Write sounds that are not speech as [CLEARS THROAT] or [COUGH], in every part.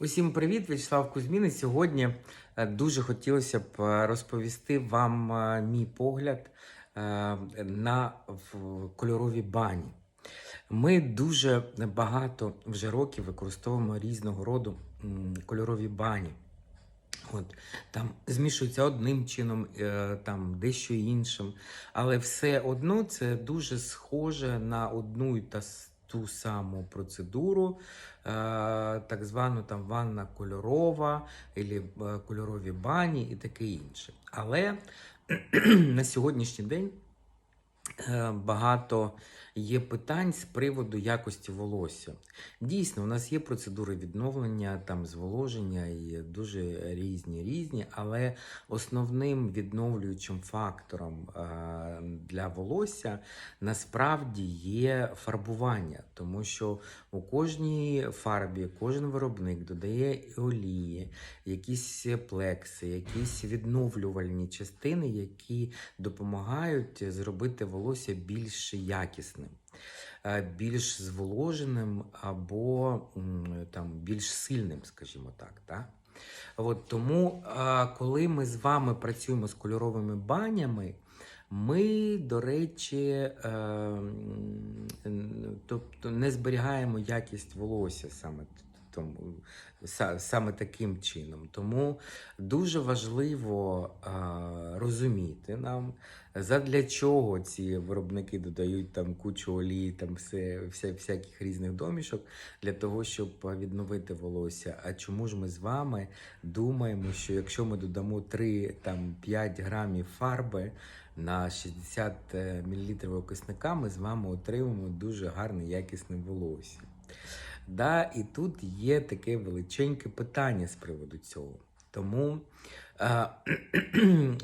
Усім привіт, Вячеслав Кузьмін. І Сьогодні е, дуже хотілося б е, розповісти вам е, мій погляд на кольорові бані. Ми дуже багато вже років використовуємо різного роду кольорові бані. От, там змішується одним чином, там дещо іншим. Але все одно це дуже схоже на одну і та ту саму процедуру, е, так звану там ванна кольорова, або е, кольорові бані і таке інше. Але [CLEARS THROAT] на сьогоднішній день багато є питань з приводу якості волосся. Дійсно, у нас є процедури відновлення, там зволоження і дуже різні різні, але основним відновлюючим фактором е, для волосся насправді є фарбування, тому що у кожній фарбі кожен виробник додає і олії, якісь плекси, якісь відновлювальні частини, які допомагають зробити волосся більш якісним, е, більш зволоженим або там, більш сильним, скажімо так. так? От тому, коли ми з вами працюємо з кольоровими банями, ми, до речі, е, тобто не зберігаємо якість волосся саме тому, саме таким чином. Тому дуже важливо е, розуміти нам, задля чого ці виробники додають там кучу олії, там все, вся, всяких різних домішок для того, щоб відновити волосся. А чому ж ми з вами думаємо, що якщо ми додамо 3-5 грамів фарби на 60 мл окисника, ми з вами отримаємо дуже гарне якісне волосся. Да, і тут є таке величеньке питання з приводу цього. Тому е, [CLEARS THROAT]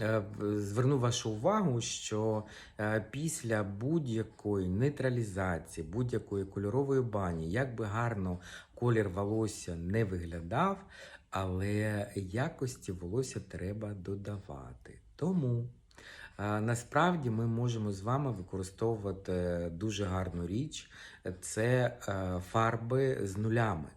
е, зверну вашу увагу, що е, після будь-якої нейтралізації, будь-якої кольорової бані, як би гарно колір волосся не виглядав, але якості волосся треба додавати. Тому насправді ми можемо з вами використовувати дуже гарну річ це е, фарби з нулями.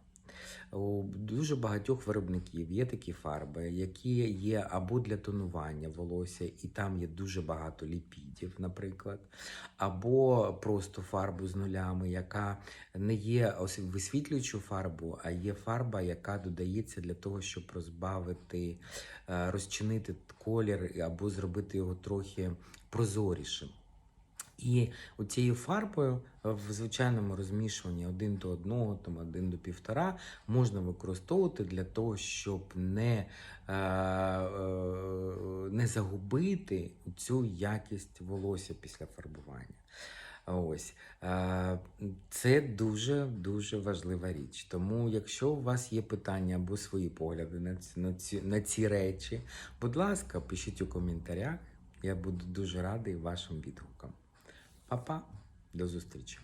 У дуже багатьох виробників є такі фарби, які є або для тонування волосся, і там є дуже багато ліпідів, наприклад, або просто фарбу з нулями, яка не є висвітлюючу фарбу, а є фарба, яка додається для того, щоб розбавити, е, розчинити колір або зробити його трохи прозорішим. І оцією фарбою в звичайному розмішуванні один до одного, там один до півтора, можна використовувати для того, щоб не, е, е, не загубити цю якість волосся після фарбування. Ось Е, це дуже дуже важлива річ. Тому, якщо у вас є питання або свої погляди на ці, на ці, на ці речі, будь ласка, пишіть у коментарях. Я буду дуже радий вашим відгукам. Па-па, до зустрічі!